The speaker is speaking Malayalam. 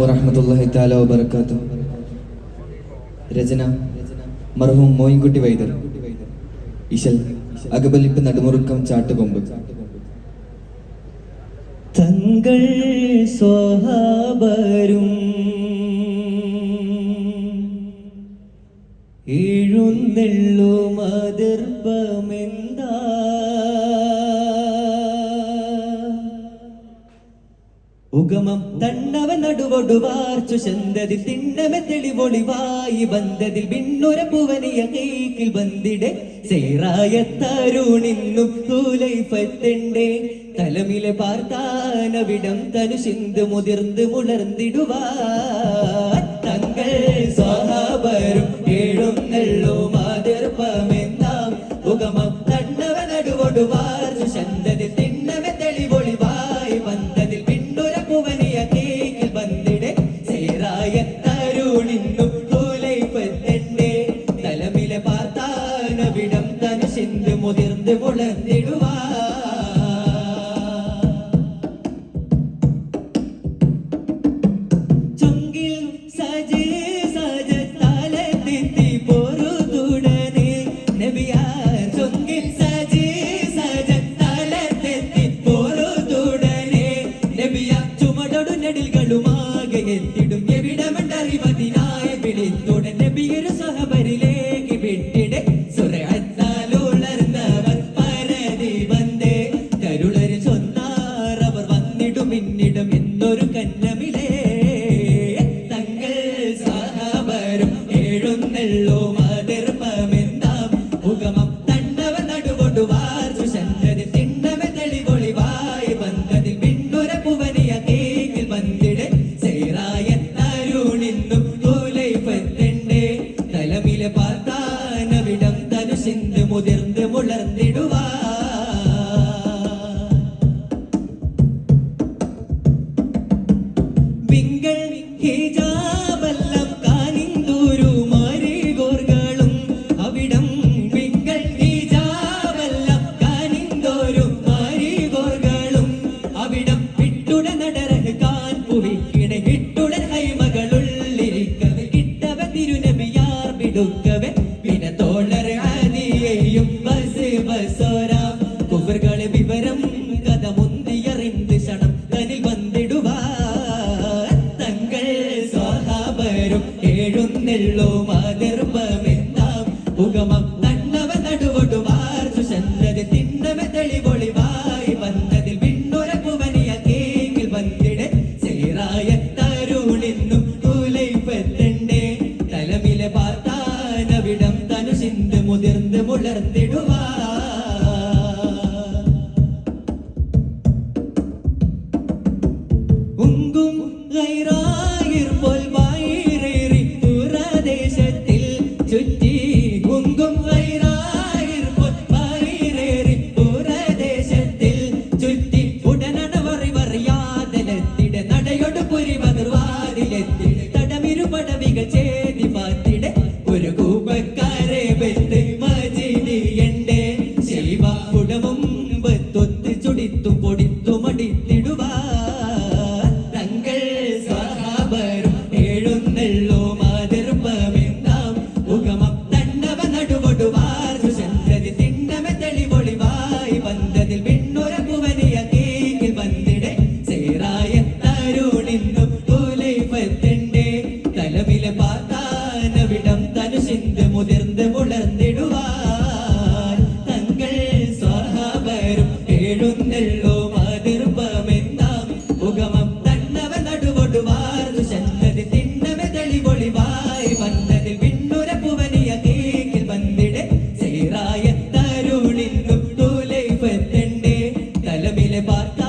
വറഹമത്തല്ലാഹി താല വബർക്കാത്തു രചന മർഹൂം മോയിൻകുട്ടി വൈദ്യർ. ഇശൽ അകബലിപ്പ് നടുമുറുക്കം ചാട്ടുകൊമ്പ്. തങ്ങൾ സ്വഹാബരും എഴുന്നെള്ളു അതിർപ്പമെന്താ ഉഗമം തണ്ണവ നടുവൊടുവാർച്ചു ചന്തതിൽ തിണ്ണമെ തെളിവൊളിവായി ബന്ധതിൽ ഭിന്നുര പുവനിയ കൈക്കിൽ ബന്ധിടെ സേറായ തരുണിന്നും തൂലൈഫത്തെണ്ടേ തലമിലെ പാർത്താനവിടം തനു ചിന്ത് മുതിർന്ന് മുളർന്നിടുവാ തങ്ങൾ സ്വഹാബരും എഴുന്നള്ളോ മാതിർപ്പമെന്നാം ഉഗമം തണ്ണവ നടുവൊടുവാർച്ചു നെടിൽകളുമാകെ എത്തിടും. എവിടമെണ്ടറിവതിനായി വിളിത്തുടൻ നബിയൊരു സഹബരിലേക്ക് വന്നിടും പിന്നിടും എന്നൊരു കന്നമിലേ വിടുക്കവെ പിന്നെ തോളർ കുഫറുകളെ വിവരം കഥ മുന്തിയറിന്ത് ക്ഷണം തനിൽ വന്നിടുവാ. തങ്ങൾ സ്വഹാബരും എഴുന്നെള്ളോ മാതിർപ്പമെന്നാം ഉഗമം നന്നവ നടുവൊടുവാർ. സുശന്തതി തിന്നവ തെളിവൊളിവായി വന്നതിൽ വിണ്ണുര പുവനിയ കേക്കിൽ തരുണിന്നും എഴുന്നള്ളോ മാതിർപ്പമെന്നാം ഉഗമം തന്നവ നടുവൊടുവാർ ദുശന്തതി തിണ്ണമെ തെളിവൊളിവായി വന്നതിൽ പിന്നുര പുവനിയ കേക്കിൽ വന്നിടെ. സേറായ തൂലൈപ്പത്തെണ്ടേ തലമിലെ പാർത്ത